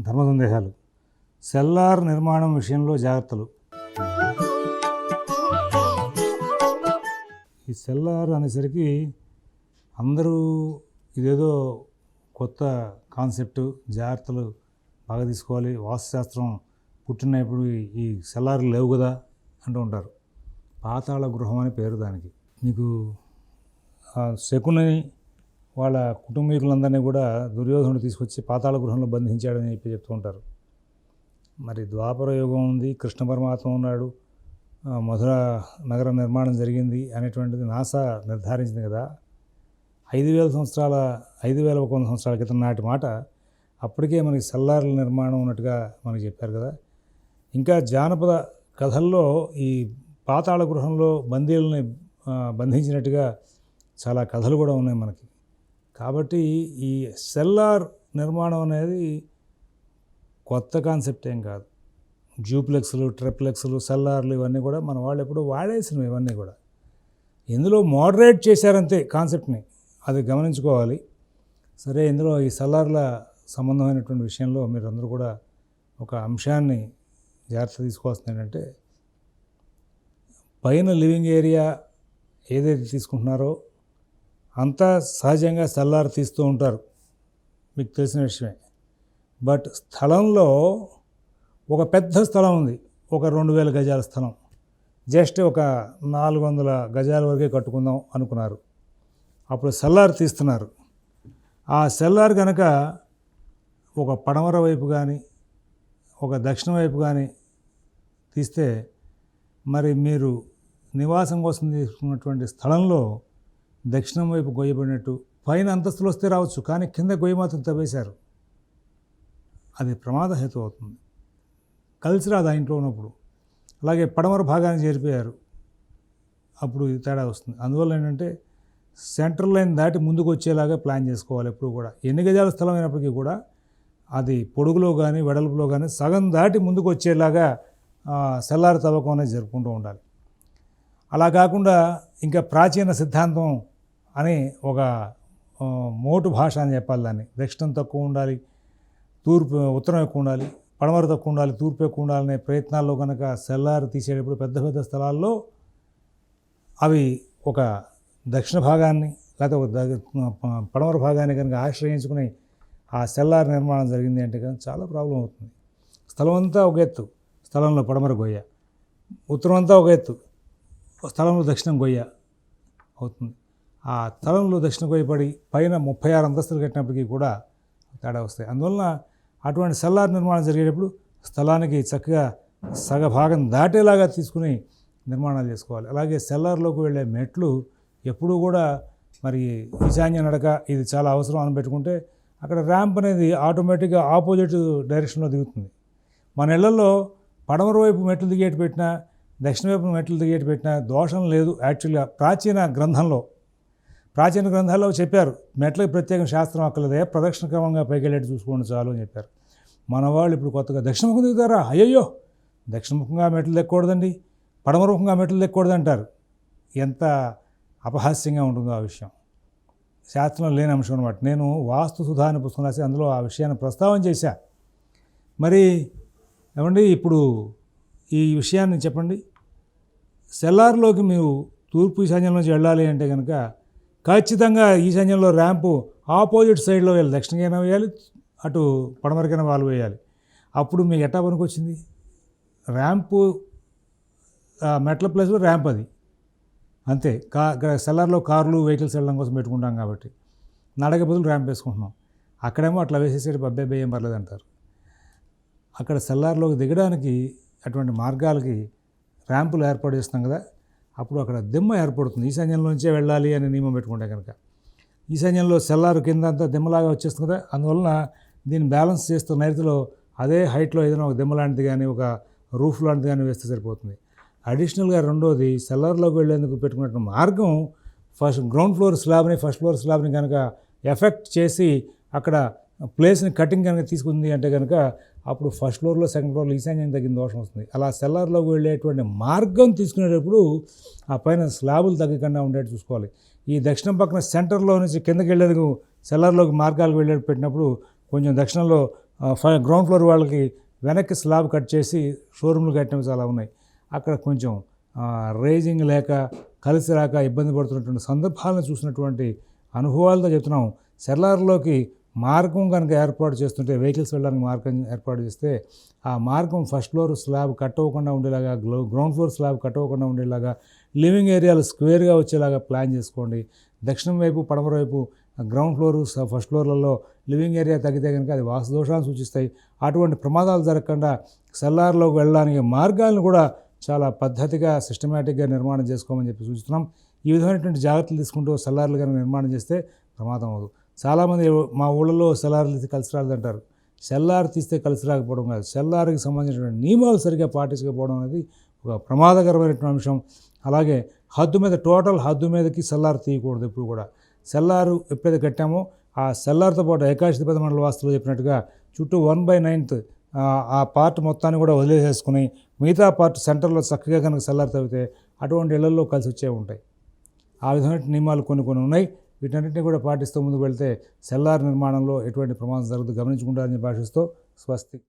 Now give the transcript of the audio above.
ధర్మ సందేహాలు సెల్లార్ నిర్మాణం విషయంలో జాగ్రత్తలు. ఈ సెల్లార్ అనేసరికి అందరూ ఇదేదో కొత్త కాన్సెప్ట్ జాగ్రత్తలు బాగా తీసుకోవాలి. వాస్తుశాస్త్రం పుట్టినప్పుడు ఈ- ఈ సెల్లార్లు లేవు కదా అంటూ ఉంటారు. పాతాళ గృహం అని పేరు దానికి. మీకు ఆ శకుని వాళ్ళ కుటుంబీకులందరినీ కూడా దుర్యోధనుడు తీసుకొచ్చి పాతాళ గృహంలో బంధించాడని చెప్పి చెప్తూ ఉంటారు. మరి ద్వాపర యుగం ఉంది కృష్ణ పరమాత్మ ఉన్నాడు మధుర నగర నిర్మాణం జరిగింది అనేటువంటిది నాసా నిర్ధారించింది కదా. ఐదు వేల సంవత్సరాల ఐదు వేల ఒక వంద సంవత్సరాల క్రితం నాటి మాట. అప్పటికే మనకి సల్లార్ల నిర్మాణం ఉన్నట్టుగా మనకి చెప్పారు కదా. ఇంకా జానపద కథల్లో ఈ పాతాళ గృహంలో బందీలని బంధించినట్టుగా చాలా కథలు కూడా ఉన్నాయి మనకి. కాబట్టి ఈ సెల్లార్ నిర్మాణం అనేది కొత్త కాన్సెప్ట్ ఏం కాదు. జూప్లెక్స్లు ట్రిప్లెక్స్లు సెల్లార్లు ఇవన్నీ కూడా మన వాళ్ళు ఎప్పుడూ వాడేసినవి ఇవన్నీ కూడా. ఇందులో మోడరేట్ చేశారంతే కాన్సెప్ట్ని అది గమనించుకోవాలి. సరే ఇందులో ఈ సెల్లార్ల సంబంధమైనటువంటి విషయంలో మీరందరూ కూడా ఒక అంశాన్ని జాగ్రత్త తీసుకోవాల్సింది ఏంటంటే పైన లివింగ్ ఏరియా ఏదైతే తీసుకుంటున్నారో అంతా సహజంగా సెల్లార్ తీస్తూ ఉంటారు. మీకు తెలిసిన విషయమే. బట్ స్థలంలో ఒక పెద్ద స్థలం ఉంది. ఒక రెండు వేల గజాల స్థలం. జస్ట్ ఒక నాలుగు వందల గజాల వరకే కట్టుకుందాం అనుకున్నారు. అప్పుడు సెల్లార్ తీస్తున్నారు. ఆ సెల్లార్ కనుక ఒక పడమర వైపు కానీ ఒక దక్షిణ వైపు కానీ తీస్తే మరి మీరు నివాసం కోసం తీసుకున్నటువంటి స్థలంలో దక్షిణం వైపు గొయ్యబడినట్టు పైన అంతస్తులు వస్తే రావచ్చు కానీ కింద గొయ్యి మాత్రం తవ్వేశారు. అది ప్రమాదహేతు అవుతుంది. కలిసి రాదు ఆ ఇంట్లో ఉన్నప్పుడు. అలాగే పడమర భాగాన్ని చేరిపోయారు. అప్పుడు తేడా వస్తుంది. అందువల్ల ఏంటంటే సెంట్రల్ లైన్ దాటి ముందుకు వచ్చేలాగా ప్లాన్ చేసుకోవాలి ఎప్పుడు కూడా. ఎన్ని గజాల స్థలం అయినప్పటికీ కూడా అది పొడుగులో కానీ వెడల్పులో కానీ సగం దాటి ముందుకు వచ్చేలాగా సెల్లారి తవ్వకం అనేది జరుపుకుంటూ ఉండాలి. అలా కాకుండా ఇంకా ప్రాచీన సిద్ధాంతం అని ఒక మోటు భాష అని చెప్పాలి దాన్ని. దక్షిణం తక్కువ ఉండాలి తూర్పు ఉత్తరం ఎక్కువ ఉండాలి పడమర తక్కువ ఉండాలి తూర్పు ఎక్కువ ఉండాలనే ప్రయత్నాల్లో కనుక సెల్లార్ తీసేటప్పుడు పెద్ద పెద్ద స్థలాల్లో అవి ఒక దక్షిణ భాగాన్ని లేకపోతే ఒక పడమర భాగాన్ని కనుక ఆశ్రయించుకుని ఆ సెల్లార్ నిర్మాణం జరిగింది అంటే కనుక చాలా ప్రాబ్లం అవుతుంది. స్థలం అంతా ఒక ఎత్తు స్థలంలో పడమర గొయ్య. ఉత్తరం అంతా ఒక ఎత్తు స్థలంలో దక్షిణం గొయ్య అవుతుంది. ఆ స్థలంలో దక్షిణ కోయపడి పైన ముప్పై ఆరు అంతస్తులు కట్టినప్పటికీ కూడా తేడా వస్తాయి. అందువలన అటువంటి సెల్లార్ నిర్మాణం జరిగేటప్పుడు స్థలానికి చక్కగా సగ భాగం దాటేలాగా తీసుకుని నిర్మాణాలు చేసుకోవాలి. అలాగే సెల్లార్లోకి వెళ్ళే మెట్లు ఎప్పుడూ కూడా మరి ఈశాన్య నడక ఇది చాలా అవసరం అని పెట్టుకుంటే అక్కడ ర్యాంప్ అనేది ఆటోమేటిక్గా ఆపోజిట్ డైరెక్షన్లో దిగుతుంది. మన ఇళ్ళలో పడమర వైపు మెట్లు దిగేటి పెట్టినా దక్షిణ వైపు మెట్లు దిగేటి పెట్టినా దోషం లేదు. యాక్చువల్గా ప్రాచీన గ్రంథంలో ప్రాచీన గ్రంథాల్లో చెప్పారు మెట్లకి ప్రత్యేక శాస్త్రం అక్కర్లేదే ప్రదక్షిణ క్రమంగా పైకి వెళ్ళేట్టు చూసుకోండి చాలు అని చెప్పారు. మన వాళ్ళు ఇప్పుడు కొత్తగా దక్షిణముఖం దిగుతారా? అయ్యయ్యో! దక్షిణముఖంగా మెట్లు ఎక్కకూడదండి పడమరుఖంగా మెట్లు దెక్కకూడదు అంటారు ఎంత అపహాస్యంగా ఉంటుందో ఆ విషయం. శాస్త్రంలో లేని అంశం అనమాట నేను వాస్తు సుధా అనే పుస్తకం రాసి అందులో ఆ విషయాన్ని ప్రస్తావన చేశా. మరి ఏమండి ఇప్పుడు ఈ విషయాన్ని చెప్పండి. సెల్లార్లోకి మీరు తూర్పు ఈశాన్యం నుంచి వెళ్ళాలి అంటే కనుక ఖచ్చితంగా ఈశాన్యంలో ర్యాంపు ఆపోజిట్ సైడ్లో వేయాలి దక్షిణకైనా వేయాలి అటు పడమరకైనా వాళ్ళు వేయాలి. అప్పుడు మీకు ఎట్టా పనికి వచ్చింది? ర్యాంపు మెట్ల ప్లేస్లో ర్యాంప్ అది. అంతే. కా సెల్లర్లో సెల్లార్లో కార్లు వెహికల్స్ వెళ్ళడం కోసం పెట్టుకుంటాం కాబట్టి. నడక బదులు ర్యాంప్ వేసుకుంటున్నాం. అక్కడేమో అట్లా వేసేసేటి అబ్బాయి ఏం పర్లేదు అంటారు అక్కడ సెల్లార్లోకి దిగడానికి అటువంటి మార్గాలకి ర్యాంపులు ఏర్పాటు చేస్తాం కదా. అప్పుడు అక్కడ దిమ్మ ఏర్పడుతుంది. ఈశాన్యంలోంచే వెళ్ళాలి అని నియమం పెట్టుకుంటే కనుక. ఈశాన్యంలో సెల్లారు కింద అంతా దిమ్మలాగా వచ్చేస్తుంది కదా అందువలన దీన్ని బ్యాలెన్స్ చేస్తూ నైరుతిలో అదే హైట్లో ఏదైనా ఒక దిమ్మ లాంటిది కానీ ఒక రూఫ్ లాంటిది కానీ వేస్తే సరిపోతుంది. అడిషనల్గా రెండోది సెల్లార్లోకి వెళ్ళేందుకు పెట్టుకున్న మార్గం ఫస్ట్ గ్రౌండ్ ఫ్లోర్ స్లాబ్ని ఫస్ట్ ఫ్లోర్ స్లాబ్ని కనుక ఎఫెక్ట్ చేసి అక్కడ ప్లేస్ని కటింగ్ కనుక తీసుకుంది అంటే కనుక అప్పుడు ఫస్ట్ ఫ్లోర్లో సెకండ్ ఫ్లోర్లో ఈశాన్యం తగ్గిన దోషం వస్తుంది. అలా సెల్లార్లోకి వెళ్ళేటువంటి మార్గం తీసుకునేటప్పుడు ఆ పైన స్లాబులు తగ్గకుండా ఉండేట్టు చూసుకోవాలి. ఈ దక్షిణం పక్కన సెంటర్లో నుంచి కిందకి వెళ్ళేందుకు సెల్లార్లోకి మార్గాలకు వెళ్ళే పెట్టినప్పుడు కొంచెం దక్షిణంలో గ్రౌండ్ ఫ్లోర్ వాళ్ళకి వెనక్కి స్లాబ్ కట్ చేసి షోరూమ్లు కట్టినవి చాలా ఉన్నాయి. అక్కడ కొంచెం రేజింగ్ లేక కలిసి రాక ఇబ్బంది పడుతున్నటువంటి సందర్భాలను చూసినటువంటి అనుభవాలతో చెప్తున్నాం. సెల్లార్లోకి మార్గం కనుక ఏర్పాటు చేస్తుంటే వెహికల్స్ వెళ్ళడానికి మార్గం ఏర్పాటు చేస్తే ఆ మార్గం ఫస్ట్ ఫ్లోర్ స్లాబ్ కట్ అవ్వకుండా ఉండేలాగా గ్లో- గ్రౌండ్ ఫ్లోర్ స్లాబ్ కట్ అవ్వకుండా ఉండేలాగా లివింగ్ ఏరియాలు స్క్వేర్గా వచ్చేలాగా ప్లాన్ చేసుకోండి. దక్షిణం వైపు పడమర వైపు గ్రౌండ్ ఫ్లోర్ స- ఫస్ట్ ఫ్లోర్లలో లివింగ్ ఏరియా తగ్గితే కనుక అది వాసు దోషాలను సూచిస్తాయి. అటువంటి ప్రమాదాలు జరగకుండా సెల్లార్లోకి వెళ్ళడానికి మార్గాలను కూడా చాలా పద్ధతిగా సిస్టమేటిక్గా నిర్మాణం చేసుకోమని చెప్పి సూచిస్తున్నాం. ఈ విధమైనటువంటి జాగ్రత్తలు తీసుకుంటూ సెల్లార్లు కనుక నిర్మాణం చేస్తే ప్రమాదం అవ్వదు. చాలామంది మా ఊళ్ళలో సెల్లార్లు తీస్తే కలిసి రాలేదంటారు. సెల్లార్ తీస్తే కలిసి రాకపోవడం కాదు. సెల్లార్కి సంబంధించినటువంటి నియమాలు సరిగ్గా పాటించకపోవడం అనేది ఒక ప్రమాదకరమైనటువంటి అంశం. అలాగే హద్దు మీద టోటల్ హద్దు మీదకి సెల్లార్ తీయకూడదు ఎప్పుడు కూడా. సెల్లారు ఎప్పుడైతే కట్టామో ఆ సెల్లార్తో పాటు ఏకాశిపతి మండల వాస్తులు చెప్పినట్టుగా చుట్టూ వన్ బై నైన్త్ ఆ పార్ట్ మొత్తాన్ని కూడా వదిలేసేసుకుని మిగతా పార్ట్ సెంటర్లో చక్కగా కనుక సెల్లార్ తవ్వితే అటువంటి ఇళ్ళలో కలిసి వచ్చే ఉంటాయి. ఆ విధమైన నియమాలు కొన్ని కొన్ని ఉన్నాయి. వీటన్నింటినీ కూడా పాటిస్తూ ముందుకు వెళ్తే సెల్లార్ నిర్మాణంలో ఎటువంటి ప్రమాదం జరగదు. గమనించుకుంటారని భాషిస్తూ స్వస్తి